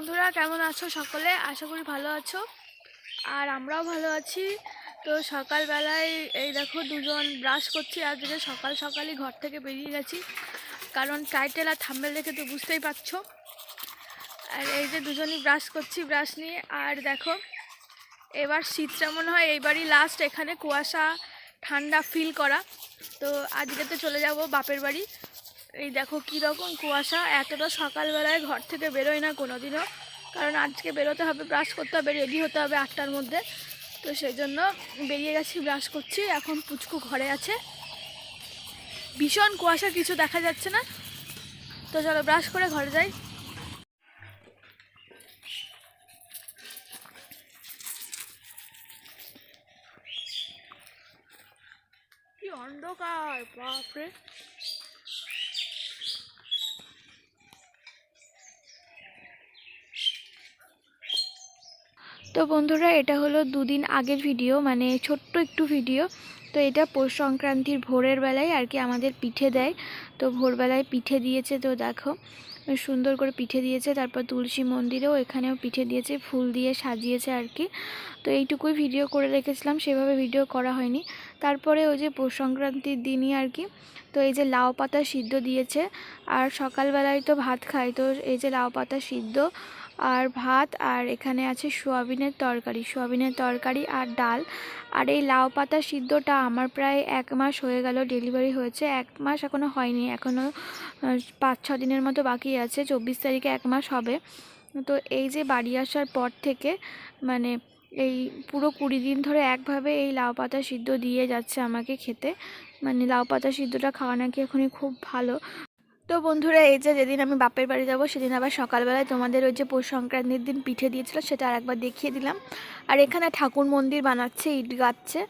বন্ধুরা, কেমন আছো সকলে? আশা করি ভালো আছো। আর আমরাও ভালো আছি। তো সকালবেলায় এই দেখো দুজন ব্রাশ করছি আজকে সকাল সকালই ঘর থেকে বেরিয়ে গেছি। কারণ টাইটেল আর থাম্বেল দেখে তো বুঝতেই পারছ। আর এই যে দুজনই ব্রাশ করছি ব্রাশ নিয়ে। আর দেখো, এবার শীতটা মনে হয়, এইবারই লাস্ট এখানে কুয়াশা, ঠান্ডা ফিল করা। তো আজকে তো চলে যাব বাপের বাড়ি। এই দেখো কী রকম কুয়াশা, এতটা সকালবেলায় ঘর থেকে বেরোয় না কোনো দিনও কারণ আজকে বেরোতে হবে, ব্রাশ করতে হবে রেডি হতে হবে আটটার মধ্যে। তো সেই জন্য বেরিয়ে গেছি, ব্রাশ করছি, এখন পুচকু ঘরে আছে। ভীষণ কুয়াশা, কিছু দেখা যাচ্ছে না। তো চলো ব্রাশ করে ঘরে যাই। অন্ধকার, বাপরে। তো বন্ধুরা, এটা হলো দুদিন আগের ভিডিও মানে ছোট্ট একটু ভিডিও। তো এটা পৌষ সংক্রান্তির ভোরের বেলায় আর কি আমাদের পিঠে দেয়। তো ভোরবেলায় পিঠে দিয়েছে তো দেখো, সুন্দর করে পিঠে দিয়েছে। তারপর তুলসী মন্দিরেও এখানেও পিঠে দিয়েছে, ফুল দিয়ে সাজিয়েছে আর কি। তো এইটুকুই ভিডিও করে রেখেছিলাম, সেভাবে ভিডিও করা হয়নি। তারপরে ওই যে পৌষ সংক্রান্তির দিনই আর কি, তো এই যে লাউ পাতা সিদ্ধ দিয়েছে। আর সকালবেলায় তো ভাত খায়, তো এই যে লাউ পাতা সিদ্ধ আর ভাত, আর এখানে আছে সোয়াবিনের তরকারি। সোয়াবিনের তরকারি আর ডাল। আর এই লাউ পাতা সিদ্ধটা আমার প্রায় এক মাস হয়ে গেল ডেলিভারি হয়েছে। এক মাস এখনও হয়নি এখনও পাঁচ ছ দিনের মতো বাকি আছে। চব্বিশ তারিখে এক মাস হবে। তো এই যে বাড়ি আসার পর থেকে মানে এই পুরো কুড়ি দিন ধরে একভাবে এই লাউ পাতা সিদ্ধ দিয়ে যাচ্ছে আমাকে খেতে। মানে লাউ পাতা সিদ্ধটা খাওয়া নাকি এখনই খুব ভালো। তো বন্ধুরা, এই যে যেদিন আমি বাপের বাড়ি যাব, সেদিন আবার সকালবেলায় তোমাদের ওই যে পৌষ সংক্রান্তির দিন পিঠে দিয়েছিল, সেটা আর একবার দেখিয়ে দিলাম। আর এখানে ঠাকুর মন্দির বানাচ্ছে, ইট গাচ্ছে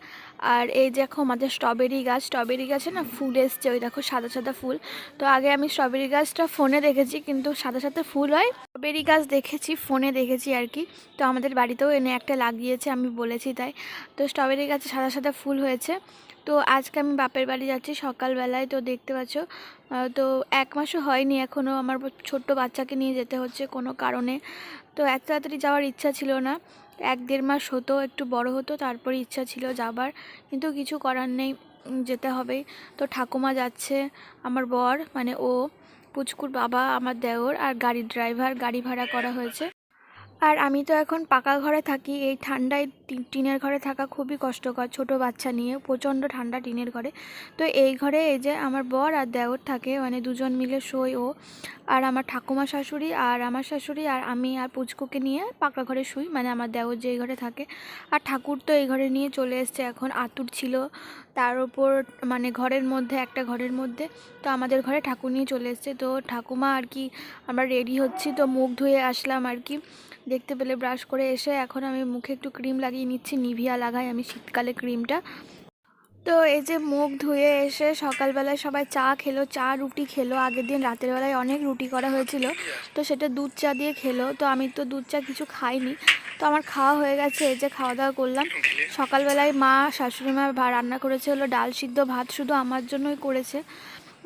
আর এই দেখো আমাদের স্ট্রবেরি গাছ স্ট্রবেরি গাছে না ফুল এসছে, ওই দেখো সাদা সাদা ফুল। তো আগে আমি স্ট্রবেরি গাছটা ফোনে দেখেছি, কিন্তু সাদা সাদা ফুল হয়। স্ট্রবেরি গাছ দেখেছি ফোনে দেখেছি আর কি। তো আমাদের বাড়িতেও এনে একটা লাগিয়েছে, আমি বলেছি তাই। তো স্ট্রবেরি গাছে সাদা সাদা ফুল হয়েছে। তো আজকে আমি বাপের বাড়ি যাচ্ছি সকালবেলায়, তো দেখতে পাচ্ছ তো এক মাসও হয়নি এখনও আমার ছোট্ট বাচ্চাকে নিয়ে যেতে হচ্ছে কোনো কারণে। তো এত তাড়াতাড়ি যাওয়ার ইচ্ছা ছিল না। এক দেড় মাস হতো, একটু বড় হতো, তারপরে ইচ্ছা ছিল যাবার, কিন্তু কিছু করার নেই যেতে হবে। তো ঠাকুমা যাচ্ছে, আমার বর মানে ও, পুচকুর বাবা, আমার দেওর, আর গাড়ির ড্রাইভার গাড়ি ভাড়া করা হয়েছে। আর আমি তো এখন পাকা ঘরে থাকি। এই ঠান্ডায় টিনের ঘরে থাকা খুবই কষ্টকর ছোট বাচ্চা নিয়ে, প্রচণ্ড ঠান্ডা টিনের ঘরে। তো এই ঘরে এই যে আমার বর আর দেওর থাকে মানে দুজন মিলে শোয় ও। আর আমার ঠাকুমা শাশুড়ি, আর আমার শাশুড়ি, আর আমি আর পুচকুকে নিয়ে পাকা ঘরে শুই। মানে আমার দেওর যে এই ঘরে থাকে, আর ঠাকুর তো এই ঘরে নিয়ে চলে এসছে। এখন আতুর ছিল তার উপর মানে ঘরের মধ্যে, একটা ঘরের মধ্যে। তো আমাদের ঘরে ঠাকুর নিয়ে চলে এসছে। তো ঠাকুমা আর কি, আমরা রেডি হচ্ছি। তো মুখ ধুয়ে আসলাম আর কি। দেখতে পেলে ব্রাশ করে এসে এখন আমি মুখে একটু ক্রিম লাগিয়ে নিচ্ছি, নিভিয়া লাগাই আমি শীতকালে ক্রিমটা তো এই যে মুখ ধুয়ে এসে সকালবেলায় সবাই চা খেলো। চা রুটি খেলো। আগের দিন রাতের বেলায় অনেক রুটি করা হয়েছিল। তো সেটা দুধ চা দিয়ে খেলো। তো আমি তো দুধ চা কিছু খাইনি। তো আমার খাওয়া হয়ে গেছে, এই যে খাওয়া দাওয়া করলাম। সকালবেলায় মা, শাশুড়ি মা ভা- রান্না করেছে হলো ডাল সিদ্ধ ভাত শুধু আমার জন্যই করেছে।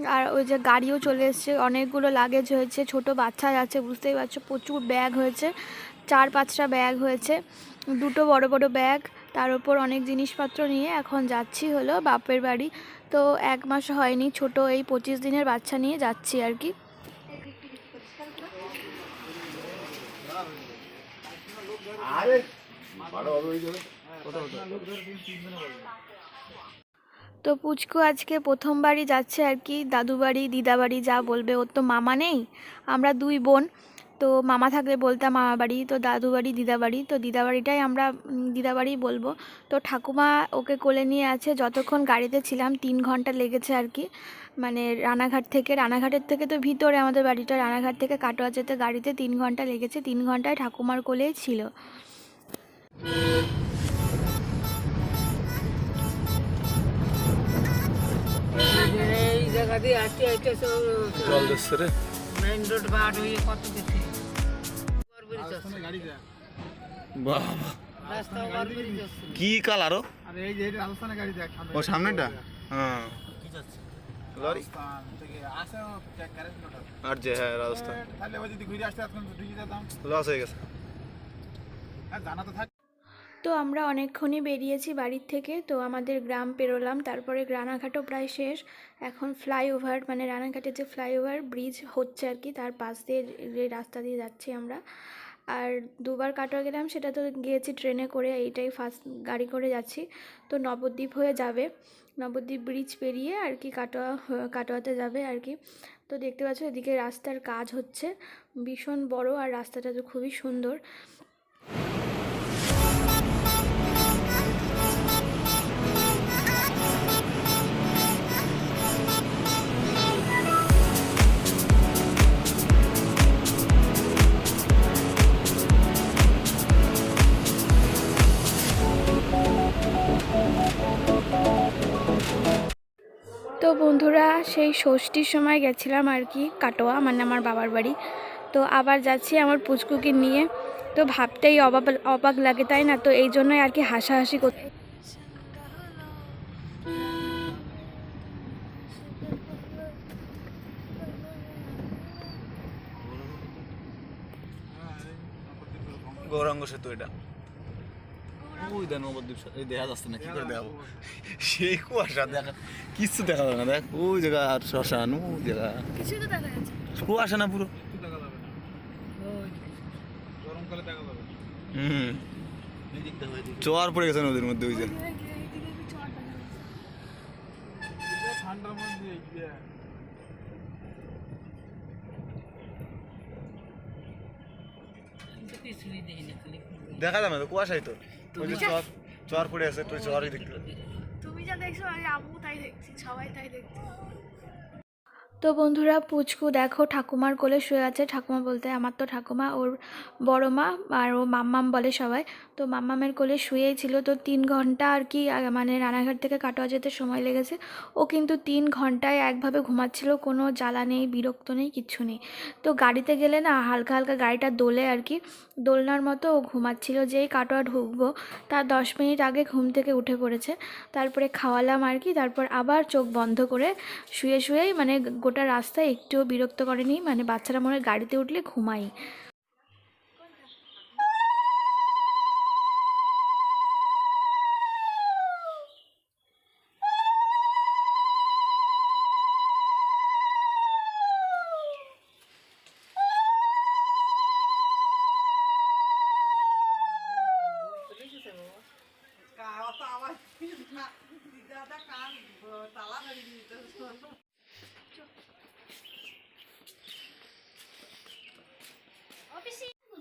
আর ওই যে গাড়িও চলে এসছে, অনেকগুলো লাগেজ হয়েছে, ছোট বাচ্চা আছে, বুঝতেই পারছ, প্রচুর ব্যাগ হয়েছে, চার পাঁচটা ব্যাগ হয়েছে, দুটো বড় বড় ব্যাগ তার উপর অনেক জিনিসপত্র নিয়ে এখন যাচ্ছি হলো বাপের বাড়ি। তো এক মাস হয়নি, ছোট এই পঁচিশ দিনের বাচ্চা নিয়ে যাচ্ছি আর কি। তো পুচকু আজকে প্রথমবারই যাচ্ছে আর কি, দাদু বাড়ি, দিদা বাড়ি, যা বলবে ওর তো মামা নেই। আমরা দুই বোন, তো মামা থাকলে বলতাম মামা বাড়ি, তো দাদু বাড়ি, দিদা বাড়ি, তো দিদা বাড়িটাই আমরা দিদা বাড়ি বলব। তো ঠাকুমা ওকে কোলে নিয়ে আছে, যতক্ষণ গাড়িতে ছিলাম, তিন ঘণ্টা লেগেছে আর কি। মানে রানাঘাট থেকে রানাঘাটের থেকে তো ভিতরে আমাদের বাড়িটা রানাঘাট থেকে কাটোয়া যেতে গাড়িতে তিন ঘণ্টা লেগেছে তিন ঘন্টায় ঠাকুমার কোলেই ছিল। হয়ে কি কালার ও? আরে ও সামনেটা? হ্যাঁ। লরি? আর যে হ্যাঁ রাজস্থান। লস হয়ে গেছে। তো তো আমরা অনেকক্ষণই বেরিয়েছি বাড়ির থেকে, তো আমাদের গ্রাম পেরোলাম, তারপরে রানাঘাটও প্রায় শেষ। এখন ফ্লাইওভার মানে রানাঘাটের যে ফ্লাইওভার ব্রিজ হচ্ছে আর কি, তার পাশ দিয়ে রাস্তা দিয়ে যাচ্ছি আমরা। আর দুবার কাটোয়া গেলাম, সেটা তো গিয়েছি ট্রেনে করে, এইটাই ফার্স্ট গাড়ি করে যাচ্ছি। তো নবদ্বীপ হয়ে যাবে। নবদ্বীপ ব্রিজ পেরিয়ে আর কি কাটোয়া কাটোয়াতে যাবে আর কি। তো দেখতে পাচ্ছ এদিকে রাস্তার কাজ হচ্ছে। ভীষণ বড় আর রাস্তাটা তো খুবই সুন্দর। বন্ধুরা, সেই ষষ্ঠীর সময় গেছিলাম আর কি, কাটোয়া মানে আমার বাবার বাড়ি। তো আবার যাচ্ছি আমার পুচকুকে নিয়ে। তো ভাবতেই অবাক অবাক লাগে, তাই না? তো এই জন্যই আর কি হাসাহাসি করতে গৌরাঙ্গ সেতু এটা। ওই দেন নবদ্বীপ সা- এই দেখা যাচ্ছে না কি করে দেখাবো সেই কুয়াশা দেখা কিচ্ছু দেখা যাবে না দেখ ওই জায়গা আর শ্মশান ওই জায়গা। কিছু তো দেখা যাচ্ছে কুয়াশা না পুরো। কিছু দেখা যাবে না। গরমকালে দেখা যাবে হুম। চর পড়ে গেছে নদীর মধ্যে ওই যে। ঠান্ডার মধ্যে দেখি যাবে তো কুয়াশাই তো। ওই যা চর পড়ে আছে তুই চরই দেখতে। তুমি যা দেখছ আমি আমিও তাই দেখছি সবাই তাই দেখছি। তো বন্ধুরা, পুচকু দেখো, ঠাকুমার কোলে শুয়ে আছে। ঠাকুমা বলতে আমার তো ঠাকুমা, ওর বড় মা আর ও মাম্মাম বলে সবাই। তো মাম্মামের কোলে শুয়েই ছিল। তো তিন ঘণ্টা আর কি মানে রানাঘাট থেকে কাটোয়া যেতে সময় লেগেছে। ও কিন্তু তিন ঘন্টায় একভাবে ঘুমাচ্ছিল। কোনো জ্বালা নেই, বিরক্ত নেই, কিচ্ছু নেই। তো গাড়িতে গেলে না, হালকা হালকা গাড়িটা দোলে আর কি। দোলনার মতো ও ঘুমাচ্ছিল যেই কাটোয়া ঢুকবো, তার দশ মিনিট আগে ঘুম থেকে উঠে পড়েছে। তারপরে খাওয়ালাম আর কি, তারপর আবার চোখ বন্ধ করে শুয়ে শুয়েই মানে গোটা রাস্তায় একটুও বিরক্ত করেনি মানে বাচ্চারা মনে হয় গাড়িতে উঠলে ঘুমাই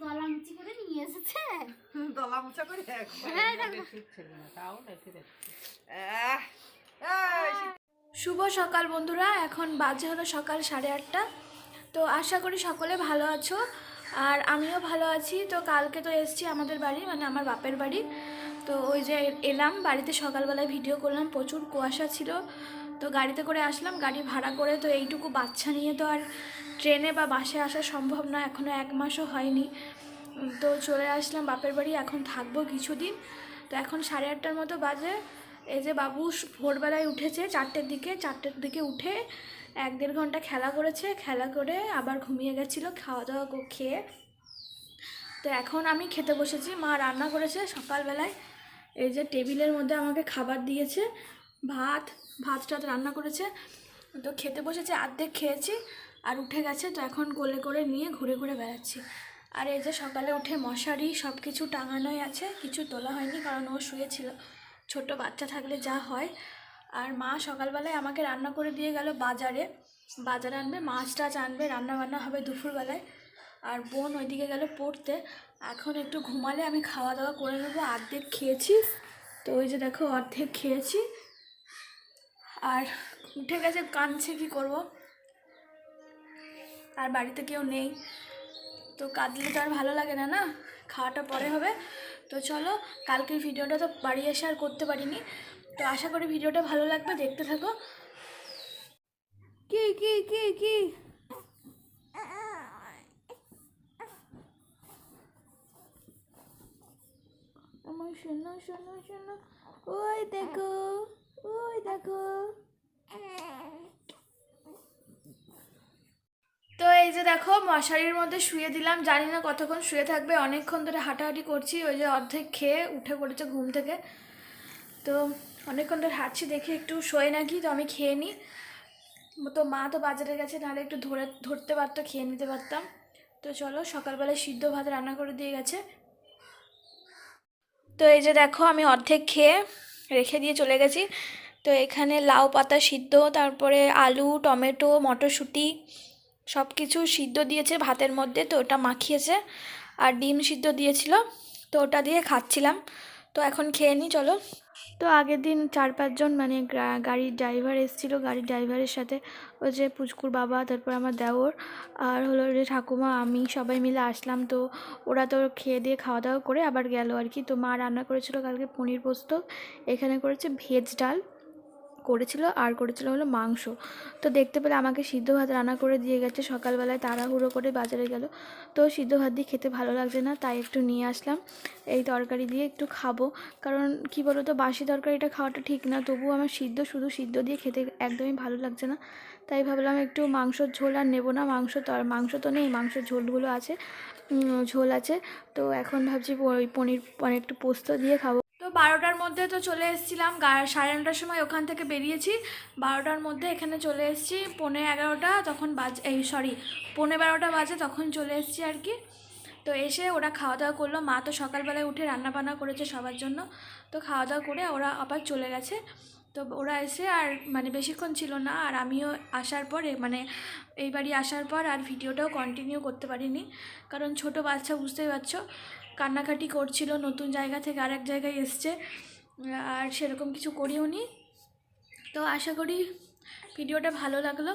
গলামুচি করে নিয়ে এসেছে ছিল না তাও দেখে দেখছি শুভ সকাল বন্ধুরা, এখন বাজে হলো সকাল সাড়ে আটটা। তো আশা করি সকলে ভালো আছো, আর আমিও ভালো আছি। তো কালকে তো এসছি আমাদের বাড়ি মানে আমার বাপের বাড়ি। তো ওই যে এলাম, বাড়িতে সকালবেলায় ভিডিও করলাম, প্রচুর কুয়াশা ছিল। তো গাড়িতে করে আসলাম, গাড়ি ভাড়া করে, তো এইটুকু বাচ্চা নিয়ে তো আর ট্রেনে বা বাসে আসা সম্ভব না এখনও এক মাসও হয়নি। তো চলে আসলাম বাপের বাড়ি, এখন থাকব কিছুদিন। তো এখন সাড়ে আটটার মতো বাজে। এই যে বাবু ভোরবেলায় উঠেছে চারটের দিকে চারটের দিকে উঠে এক দেড় ঘণ্টা খেলা করেছে, খেলা করে আবার ঘুমিয়ে গেছিল খাওয়া দাওয়া খেয়ে। তো এখন আমি খেতে বসেছি, মা রান্না করেছে সকালবেলায়। এই যে টেবিলের মধ্যে আমাকে খাবার দিয়েছে, ভাত ভাত টাত রান্না করেছে। তো খেতে বসেছে অর্ধেক খেয়েছি আর উঠে গেছে। তো এখন কোলে করে নিয়ে ঘুরে ঘুরে বেড়াচ্ছি। আর এই যে সকালে উঠে মশারি সব কিছু টাঙানোই আছে, কিছু তোলা হয়নি কারণ ও শুয়েছিল। ছোট বাচ্চা থাকলে যা হয়। আর মা সকালবেলায় আমাকে রান্না করে দিয়ে গেল বাজারে। বাজারে আনবে, মাছ টাছ আনবে রান্না বান্না হবে দুপুরবেলায়। আর বোন ওইদিকে গেল পড়তে। এখন একটু ঘুমালে আমি খাওয়া দাওয়া করে নেব অর্ধেক খেয়েছি। তো ওই যে দেখো, অর্ধেক খেয়েছি। আর উঠে গেছে, কাঁদছে, কী করব? আর বাড়িতে কেউ নেই। তো কাঁদলে তো আর ভালো লাগে না না? খাওয়াটা পরে হবে। তো চলো, কালকের ভিডিওটা তো বাড়ি এসে আর করতে পারিনি। তো আশা করি ভিডিওটা ভালো লাগবে, দেখতে থাকো। কি কি কি কি? আমার শোনো শোনো শোনো। ওই দেখো ওই দেখো। এই যে দেখো, মশারির মধ্যে শুয়ে দিলাম। জানি না কতক্ষণ শুয়ে থাকবে। অনেকক্ষণ ধরে হাঁটাহাঁটি করছি। ওই যে অর্ধেক খেয়ে উঠে পড়েছে ঘুম থেকে। তো অনেকক্ষণ ধরে হাঁটছি, দেখি একটু শোয় নাকি। তো আমি খেয়ে নিই তো মা তো বাজারে গেছে, নাহলে একটু ধরে, ধরতে পারতো, খেয়ে নিতে পারতাম। তো চলো, সকালবেলায় সিদ্ধ ভাত রান্না করে দিয়ে গেছে। তো এই যে দেখো, আমি অর্ধেক খেয়ে রেখে দিয়ে চলে গেছি। তো এখানে লাউ পাতা সিদ্ধ, তারপরে আলু, টমেটো, মটরশুঁটি সব কিছু সিদ্ধ দিয়েছে, ভাতের মধ্যে তো ওটা মাখিয়েছে আর ডিম সিদ্ধ দিয়েছিল, তো ওটা দিয়ে খাচ্ছিলাম। তো এখন খেয়ে নিই চলো। তো আগের দিন চার পাঁচজন মানে গাড়ির ড্রাইভার এসেছিল, গাড়ির ড্রাইভারের সাথে। ওই যে পুচকুর বাবা, তারপর আমার দেওর আর হলো যে ঠাকুমা, আমি সবাই মিলে আসলাম। তো ওরা তো খেয়ে দিয়ে খাওয়া দাওয়া করে আবার গেল আর কি। তো মা রান্না করেছিল কালকে পনির পোস্ত, এখানে করেছে ভেজ ডাল। করেছিল আর করেছিল হলো মাংস। তো দেখতে পেলে আমাকে সিদ্ধ ভাত রান্না করে দিয়ে গেছে। সকালবেলায় তাড়াহুড়ো করে বাজারে গেল। তো সিদ্ধ ভাত দিয়ে খেতে ভালো লাগছে না, তাই একটু নিয়ে আসলাম। এই তরকারি দিয়ে একটু খাব। কারণ কি বলো তো বাসি তরকারিটা খাওয়াটা ঠিক না। তবুও আমার সিদ্ধ, শুধু সিদ্ধ দিয়ে খেতে একদমই ভালো লাগছে না। তাই ভাবলাম একটু মাংসর ঝোল আর নেব না। মাংস তো, আর মাংস তো নেই, মাংসের ঝোলগুলো আছে। ঝোল আছে। তো এখন ভাবছি পনির মানে একটু পোস্ত দিয়ে খাব। বারোটার মধ্যে তো চলে এসেছিলাম সাড়ে নটার সময় ওখান থেকে বেরিয়েছি। বারোটার মধ্যে এখানে চলে এসেছি পনেরো এগারোটা তখন বাজ, এই সরি পনেরো বারোটা বাজে তখন চলে এসেছি আর কি। তো এসে ওরা খাওয়া দাওয়া করল, মা তো সকালবেলায় উঠে রান্না বান্না করেছে সবার জন্য। তো খাওয়া দাওয়া করে ওরা আবার চলে গেছে। তো ওরা এসে আর মানে বেশিক্ষণ ছিল না, আর আমিও আসার পরে মানে এই বাড়ি আসার পর আর ভিডিওটাও কন্টিনিউ করতে পারিনি। কারণ ছোট বাচ্চা, বুঝতেই পারছ। কান্নাকাটি করছিল নতুন জায়গা থেকে আরেক জায়গায় এসছে, আর সেরকম কিছু করিও নি তো আশা করি ভিডিওটা ভালো লাগল।